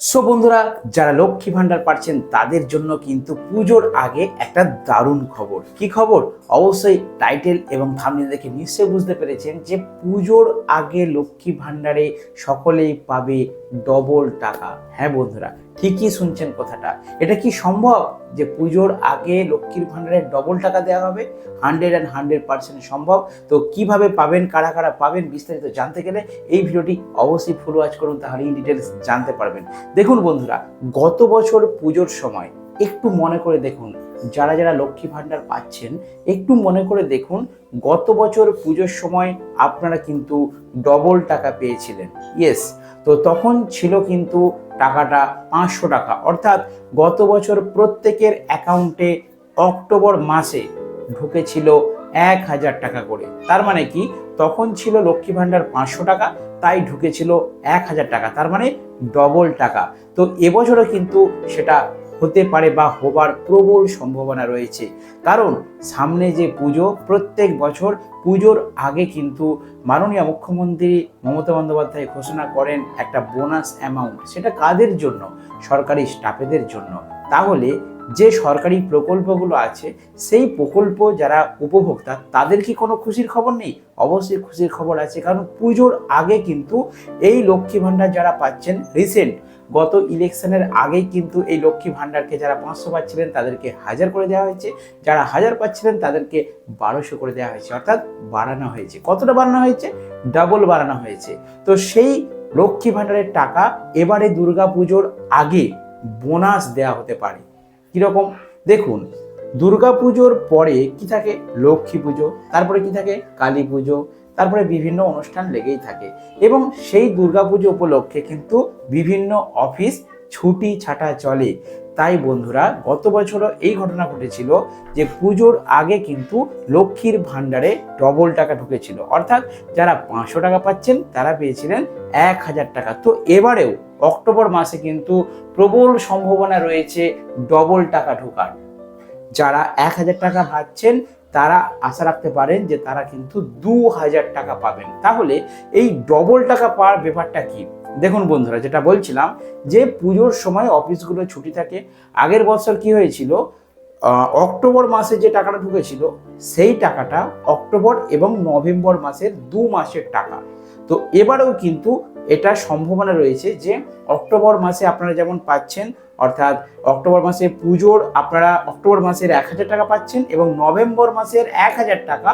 So বন্ধুরা, যারা লক্ষ্মী ভাণ্ডার পাচ্ছেন, তাদের জন্য কিন্তু পুজোর আগে একটা দারুণ খবর। কি খবর? অবশ্যই টাইটেল এবং থামনি দেখে নিশ্চয়ই বুঝতে পেরেছেন যে পুজোর আগে লক্ষ্মী ভাণ্ডারে সকলেই পাবে ডবল টাকা। হ্যাঁ বন্ধুরা ঠিকই শুনছেন কথাটা। এটা কি সম্ভব যে পুজোর আগে লক্ষ্মীর ভান্ডারে ডবল টাকা দেওয়া হবে? হান্ড্রেড অ্যান্ড হান্ড্রেড পার্সেন্ট সম্ভব। তো কীভাবে পাবেন, কারা কারা পাবেন বিস্তারিত জানতে গেলে এই ভিডিওটি অবশ্যই ফুল ওয়াচ করুন তাহলে ইন ডিটেলস জানতে পারবেন। দেখুন বন্ধুরা, গত বছর পুজোর সময় একটু মনে করে দেখুন, যারা যারা লক্ষ্মী ভাণ্ডার পাচ্ছেন, একটু মনে করে দেখুন, গত বছর পুজোর সময় আপনারা কিন্তু ডবল টাকা পেয়েছিলেন। ইয়েস তো তখন ছিল কিন্তু টাকাটা পাঁচশো টাকা। অর্থাৎ গত বছর প্রত্যেকের অ্যাকাউন্টে অক্টোবর মাসে ঢুকেছিল এক হাজার টাকা করে। তার মানে কি? তখন ছিল লক্ষ্মী ভাণ্ডার পাঁচশো টাকা, তাই ঢুকেছিল এক হাজার টাকা। তার মানে ডবল টাকা। তো এবছরও কিন্তু সেটা হতে পারে বা হবার প্রবল সম্ভাবনা রয়েছে। কারণ সামনে যে পুজো, প্রত্যেক বছর পুজোর আগে কিন্তু মাননীয় মুখ্যমন্ত্রী মমতা বন্দ্যোপাধ্যায় ঘোষণা করেন একটা বোনাস অ্যামাউন্ট। সেটা কাদের জন্য? সরকারি স্টাফেদের জন্য। তাহলে যে সরকারি প্রকল্পগুলো আছে, সেই প্রকল্প যারা উপভোক্তা, তাদের কি কোনো খুশির খবর নেই? অবশ্যই খুশির খবর আছে। কারণ পুজোর আগে কিন্তু এই লক্ষ্মী ভাণ্ডার যারা পাচ্ছেন রিসেন্ট গত ইলেকশনের আগেই কিন্তু এই লক্ষ্মী ভাণ্ডারকে যারা পাঁচশো পাচ্ছিলেন, তাদেরকে হাজার করে দেওয়া হয়েছে। যারা হাজার পাচ্ছিলেন, তাদেরকে বারোশো করে দেওয়া হয়েছে। অর্থাৎ বাড়ানো হয়েছে। কতটা বাড়ানো হয়েছে? ডাবল বাড়ানো হয়েছে। তো সেই লক্ষ্মী ভাণ্ডারের টাকা এবারে দুর্গা পুজোর আগে বোনাস দেওয়া হতে পারে। কীরকম? দেখুন, দুর্গা পুজোর পরে কি থাকে? লক্ষ্মী পুজো, তারপরে কি থাকে? কালী পুজো তারপরে বিভিন্ন অনুষ্ঠান লেগেই থাকে। এবং সেই দুর্গা পুজো উপলক্ষে কিন্তু বিভিন্ন অফিস ছুটি ছাটা চলে। তাই বন্ধুরা, গত বছরও এই ঘটনা ঘটেছিল যে পুজোর আগে কিন্তু লক্ষ্মীর ভাণ্ডারে ডবল টাকা ঢুকেছিল। অর্থাৎ যারা পাঁচশো টাকা পাচ্ছেন, তারা পেয়েছিলেন এক হাজার টাকা। তো এবারেও অক্টোবর মাসে কিন্তু প্রবল সম্ভাবনা রয়েছে ডবল টাকা ঢোকার। যারা এক হাজার টাকা পাচ্ছেন তারা আশা রাখতে পারেন যে তারা কিন্তু দু হাজার টাকা পাবেন। তাহলে এই ডবল টাকা পাওয়ার ব্যাপারটা কি? দেখুন বন্ধুরা, যেটা বলছিলাম যে পুজোর সময় অফিসগুলো ছুটি থাকে, আগের বছর কি হয়েছিল? অক্টোবর মাসে যে টাকাটা ঢুকেছিল, সেই টাকাটা অক্টোবর এবং নভেম্বর মাসের দু মাসের টাকা। তো এবারেও কিন্তু এটা সম্ভাবনা রয়েছে যে অক্টোবর মাসে আপনারা যেমন পাচ্ছেন অর্থাৎ অক্টোবর মাসে পুজোর আপনারা অক্টোবর মাসের এক হাজার টাকা পাচ্ছেন এবং নভেম্বর মাসের এক হাজার টাকা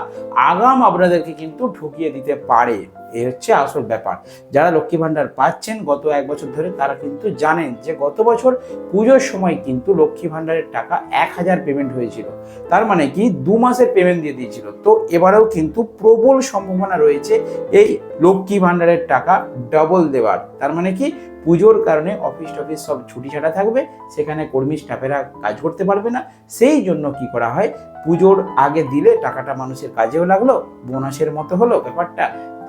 আগাম আপনাদেরকে কিন্তু ঢুকিয়ে দিতে পারে। এই হচ্ছে আসল ব্যাপার। যারা লক্ষ্মী ভাণ্ডার পাচ্ছেন, গত এক বছর ধরে তারা কিন্তু জানেন যে গত বছর পুজোর সময় কিন্তু লক্ষ্মী ভাণ্ডারের টাকা এক হাজার পেমেন্ট হয়েছিল। তার মানে কি? দু মাসের পেমেন্ট দিয়ে দিয়েছিল। তো এবারেও কিন্তু প্রবল সম্ভাবনা রয়েছে এই লক্ষ্মী ভাণ্ডারের টাকা ডবল দেওয়ার। তার মানে কি? পুজোর কারণে অফিস টফিস সব ছুটি ছাটা থাকবে, সেখানে কর্মী স্টাফেরা কাজ করতে পারবে না। সেই জন্য কি করা হয়? পুজোর আগে দিলে টাকাটা মানুষের কাজেও লাগল বোনাসের মতো হলো ব্যাপারটা।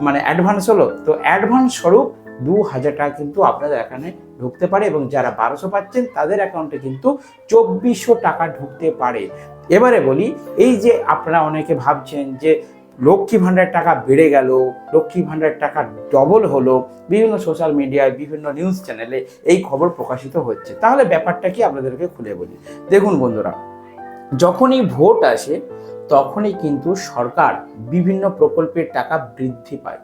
মানে অ্যাডভান্স হলো, তো অ্যাডভান্স স্বরূপ দু হাজার টাকা কিন্তু আপনাদের এখানে ঢুকতে পারে এবং যারা বারোশো পাচ্ছেন তাদের অ্যাকাউন্টে কিন্তু চব্বিশশো টাকা ঢুকতে পারে। এবারে বলি, এই যে আপনারা অনেকে ভাবছেন যে লক্ষ্মী ভাণ্ডার টাকা বেড়ে গেল, লক্ষ্মী ভাণ্ডার টাকা ডবল হলো, বিভিন্ন সোশ্যাল মিডিয়ায় বিভিন্ন নিউজ চ্যানেলে এই খবর প্রকাশিত হচ্ছে। তাহলে ব্যাপারটা কি আপনাদেরকে খুলে বলি। দেখুন বন্ধুরা, যখনই ভোট আসে তখনই কিন্তু সরকার বিভিন্ন প্রকল্পের টাকা বৃদ্ধি পায়।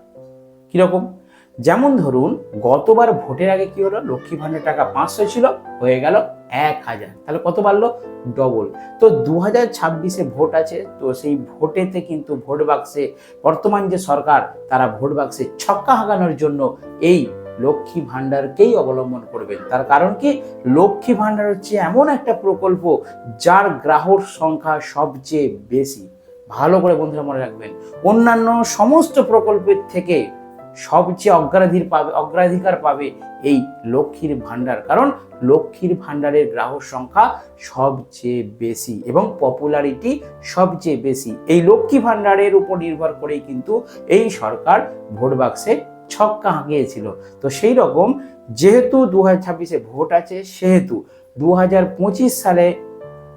কীরকম? যেমন ধরুন, গতবার ভোটের আগে কি হলো? লক্ষ্মী ভাণ্ডার টাকা পাঁচশো ছিল, হয়ে গেল এক হাজার। তাহলে কত বাড়লো? ডবল। তো দু হাজার ছাব্বিশে ভোট আছে, তো সেই ভোটেতে কিন্তু ভোট বাক্সে বর্তমান যে সরকার, তারা ভোট বাক্সে ছক্কা হাঁকানোর জন্য এই লক্ষ্মী ভাণ্ডারকেই অবলম্বন করবেন। তার কারণ কি? লক্ষ্মী ভাণ্ডার হচ্ছে এমন একটা প্রকল্প যার গ্রাহক সংখ্যা সবচেয়ে বেশি। ভালো করে বন্ধুরা মনে রাখবেন। অন্যান্য সমস্ত প্রকল্পের থেকে সবচেয়ে অগ্রাধির পাবে, অগ্রাধিকার পাবে এই লক্ষ্মীর ভাণ্ডার। কারণ লক্ষ্মীর ভাণ্ডারের গ্রাহক সংখ্যা সবচেয়ে বেশি এবং পপুলারিটি সবচেয়ে বেশি। এই লক্ষ্মী ভাণ্ডারের উপর নির্ভর করেই কিন্তু এই সরকার ভোট বাক্সে ছক্কা হাঁকিয়েছিল। তো সেই রকম যেহেতু দু হাজার ছাব্বিশে ভোট আছে, সেহেতু দু হাজার পঁচিশ সালে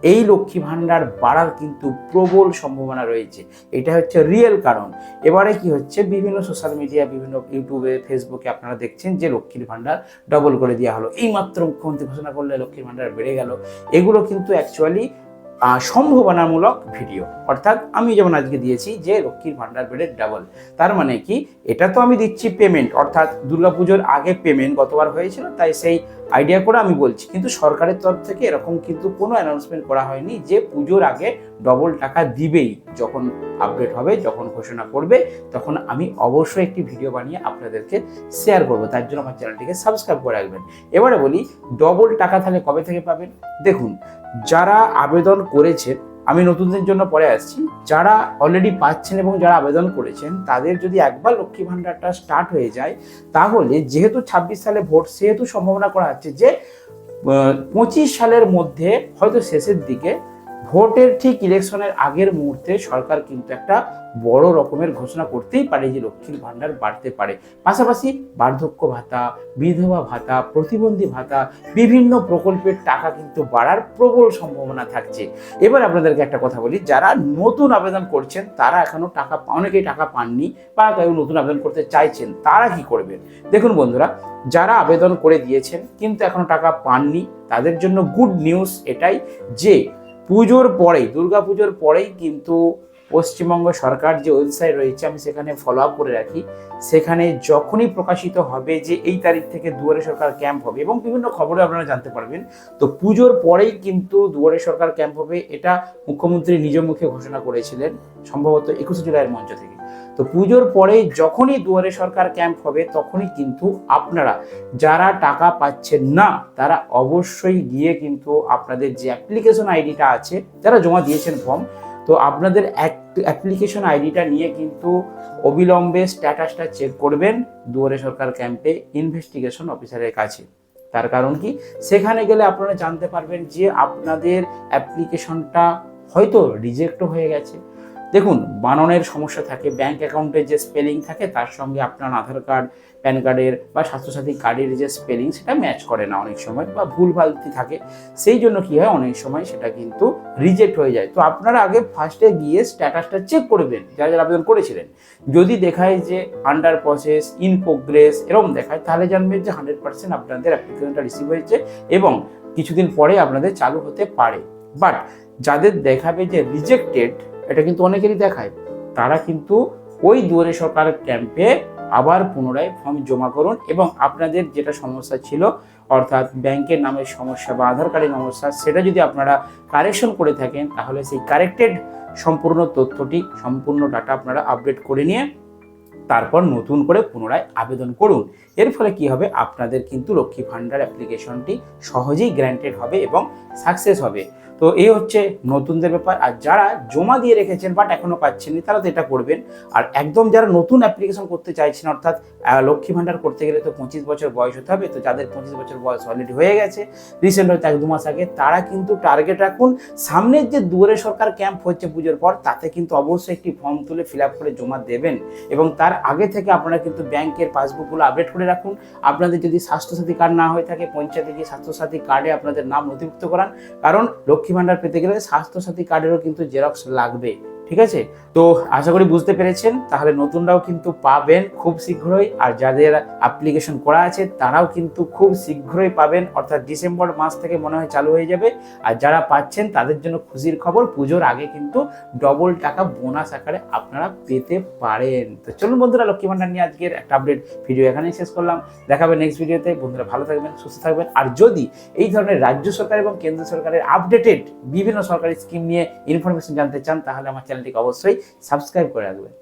এই লক্ষ্মী ভাণ্ডার বাড়ার কিন্তু প্রবল সম্ভাবনা রয়েছে। এটা হচ্ছে রিয়েল কারণ। এবারে কি হচ্ছে, বিভিন্ন সোশ্যাল মিডিয়া বিভিন্ন ইউটিউবে, ফেসবুকে আপনারা দেখছেন যে লক্ষ্মীর ভাণ্ডার ডবল করে দেওয়া হলো। এই মাত্র মুখ্যমন্ত্রী ঘোষণা করলে লক্ষ্মীর ভাণ্ডার বেড়ে গেল। এগুলো কিন্তু অ্যাকচুয়ালি সম্ভাবনামূলক ভিডিও অর্থাৎ আমি যেমন আজকে দিয়েছি যে লক্ষ্মীর ভান্ডার বেড়ে ডাবল তার মানে কি? এটা তো আমি দিচ্ছি পেমেন্ট অর্থাৎ দুর্গাপুজোর আগে পেমেন্ট গতবার হয়েছিল, তাই সেই আইডিয়া করে আমি বলছি। কিন্তু সরকারের তরফ থেকে এরকম কিন্তু কোনো অ্যানাউন্সমেন্ট করা হয়নি যে পুজোর আগে ডবল টাকা দিবেই। যখন আপডেট হবে, যখন ঘোষণা করবে, তখন আমি অবশ্যই একটি ভিডিও বানিয়ে আপনাদেরকে শেয়ার করব। তার জন্য আমার চ্যানেলটিকে সাবস্ক্রাইব করে রাখবেন। এবারে বলি ডবল টাকা তাহলে কবে থেকে পাবেন? দেখুন, যারা আবেদন করেছেন আমি নতুনদের জন্য পরে আসছি। যারা অলরেডি পাচ্ছেন এবং যারা আবেদন করেছেন, তাদের যদি একবার লক্ষ্মী ভাণ্ডারটা স্টার্ট হয়ে যায়, তাহলে যেহেতু ছাব্বিশ সালে ভোট, সেহেতু সম্ভাবনা করা হচ্ছে যে পঁচিশ সালের মধ্যে হয়তো শেষের দিকে ভোটের ঠিক ইলেকশনের আগের মুহূর্তে সরকার কিন্তু একটা বড় রকমের ঘোষণা করতেই পারে যে লক্ষ্মীর ভাণ্ডার বাড়তে পারে। পাশাপাশি বার্ধক্য ভাতা, বিধবা ভাতা, প্রতিবন্ধী ভাতা, বিভিন্ন প্রকল্পের টাকা কিন্তু বাড়ার প্রবল সম্ভাবনা থাকছে। এবার আপনাদেরকে একটা কথা বলি, যারা নতুন আবেদন করছেন, তারা এখনও টাকা অনেকেই টাকা পাননি বা কেউ নতুন আবেদন করতে চাইছেন, তারা কি করবেন? দেখুন বন্ধুরা, যারা আবেদন করে দিয়েছেন, কিন্তু এখনও টাকা পাননি, তাদের জন্য গুড নিউজ এটাই যে পুজোর পরেই, দুর্গা পুজোর পরেই কিন্তু পশ্চিমবঙ্গ সরকার যে ওয়েবসাইট রয়েছে, আমি সেখানে ফলো আপ করে রাখি। সেখানে যখনই প্রকাশিত হবে যে এই তারিখ থেকে দুয়ারে সরকার ক্যাম্প হবে এবং বিভিন্ন খবরে আপনারা জানতে পারবেন। তো পুজোর পরেই কিন্তু দুয়ারে সরকার ক্যাম্প হবে, এটা মুখ্যমন্ত্রী নিজ মুখে ঘোষণা করেছিলেন, সম্ভবত একুশে জুলাইয়ের মঞ্চ থেকে। তো পুজোর পরেই যখনই দুয়ারে সরকার ক্যাম্প হবে, তখনই কিন্তু আপনারা যারা টাকা পাচ্ছেন না, তারা অবশ্যই গিয়ে কিন্তু আপনাদের যে অ্যাপ্লিকেশন আইডিটা আছে, যারা জমা দিয়েছেন ফর্ম তো আপনাদের অ্যাপ্লিকেশন আইডিটা নিয়ে কিন্তু অবিলম্বে স্ট্যাটাসটা চেক করবেন দুয়ারে সরকার ক্যাম্পে ইনভেস্টিগেশন অফিসারের কাছে। তার কারণ কি? সেখানে গেলে আপনারা জানতে পারবেন যে আপনাদের অ্যাপ্লিকেশনটা হয়তো রিজেক্টও হয়ে গেছে। দেখুন, বানানের সমস্যা থাকে ব্যাংক অ্যাকাউন্টের যে স্পেলিং থাকে, তার সঙ্গে আপনার আধার কার্ড প্যান কার্ডের বা স্বাস্থ্যসাথী কার্ডের যে স্পেলিং সেটা ম্যাচ করে না অনেক সময় বা ভুল থাকে। সেই জন্য কি হয়, অনেক সময় সেটা কিন্তু রিজেক্ট হয়ে যায়। তো আপনারা আগে ফার্স্টে গিয়ে স্ট্যাটাসটা চেক করবেন যারা যারা আবেদন করেছিলেন। যদি দেখায় যে আন্ডার প্রসেস ইন প্রোগ্রেস এরকম দেখায়, তাহলে জানবেন যে হান্ড্রেড পার্সেন্ট আপনাদের অ্যাপ্লিকেশনটা রিসিভ হয়েছে এবং কিছুদিন পরে আপনাদের চালু হতে পারে। বাট যাদের দেখাবে যে রিজেক্টেড এটা কিন্তু অনেকেরই দেখায়। তারা কিন্তু ওই দুয়ারে সরকার ক্যাম্পে আবার পুনরায় ফর্ম জমা করুন এবং আপনাদের যেটা সমস্যা ছিল, অর্থাৎ ব্যাংকের নামের সমস্যা বা আধার কার্ডের সমস্যা, সেটা যদি আপনারা কারেকশন করে থাকেন, তাহলে সেই কারেক্টেড সম্পূর্ণ তথ্যটি, সম্পূর্ণ ডাটা আপনারা আপডেট করে নিয়ে তারপর নতুন করে পুনরায় আবেদন করুন। এর ফলে কি হবে? আপনাদের কিন্তু লক্ষ্মী ভাণ্ডার অ্যাপ্লিকেশনটি সহজেই গ্র্যান্টেড হবে এবং সাকসেস হবে। তো এই হচ্ছে নতুনদের ব্যাপার। আর যারা জমা দিয়ে রেখেছেন বাট এখনও পাচ্ছেননি, তারা তো এটা করবেন। আর একদম যারা নতুন অ্যাপ্লিকেশন করতে চাইছেন, অর্থাৎ লক্ষ্মী ভাণ্ডার করতে গেলে তো পঁচিশ বছর বয়স হতে হবে। তো যাদের পঁচিশ বছর বয়স অলরেডি হয়ে গেছে রিসেন্ট হয়তো এক দু মাস আগে, তারা কিন্তু টার্গেট রাখুন। সামনের যে দুয়ারে সরকার ক্যাম্প হচ্ছে পুজোর পর, তাতে কিন্তু অবশ্যই একটি ফর্ম তুলে ফিল আপ করে জমা দেবেন। এবং তার আগে থেকে আপনারা কিন্তু ব্যাংকের পাসবুকগুলো আপডেট করে রাখুন। আপনাদের যদি স্বাস্থ্যসাথী কার্ড না হয়ে থাকে, পঞ্চায়েতে গিয়ে স্বাস্থ্যসাথী কার্ডে আপনাদের নাম নথিভুক্ত করান। কারণ, লক্ষ্মী ভাণ্ডার পেতে গেলে স্বাস্থ্যসাথী কার্ডেরও কিন্তু জেরক্স লাগবে ঠিক আছে? তো আশা করি বুঝতে পেরেছেন। তাহলে নতুনরাও কিন্তু পাবেন খুব শীঘ্রই। আর যাদের অ্যাপ্লিকেশন করা আছে, তারাও কিন্তু খুব শীঘ্রই পাবেন। অর্থাৎ ডিসেম্বর মাস থেকে মনে হয় চালু হয়ে যাবে। আর যারা পাচ্ছেন, তাদের জন্য খুশির খবর, পুজোর আগে কিন্তু ডবল টাকা বোনাস আকারে আপনারা পেতে পারেন। তো চলুন বন্ধুরা, লক্ষ্মী ভান্ডার নিয়ে আজকের একটা আপডেট ভিডিও এখানেই শেষ করলাম। দেখাবে নেক্সট ভিডিওতে বন্ধুরা ভালো থাকবেন, সুস্থ থাকবেন। আর যদি এই ধরনের রাজ্য সরকার এবং কেন্দ্র সরকারের আপডেটেড বিভিন্ন সরকারি স্কিম নিয়ে ইনফরমেশন জানতে চান, তাহলে আমার চ্যানেলটিকে অবশ্যই সাবস্ক্রাইব করে রাখবেন।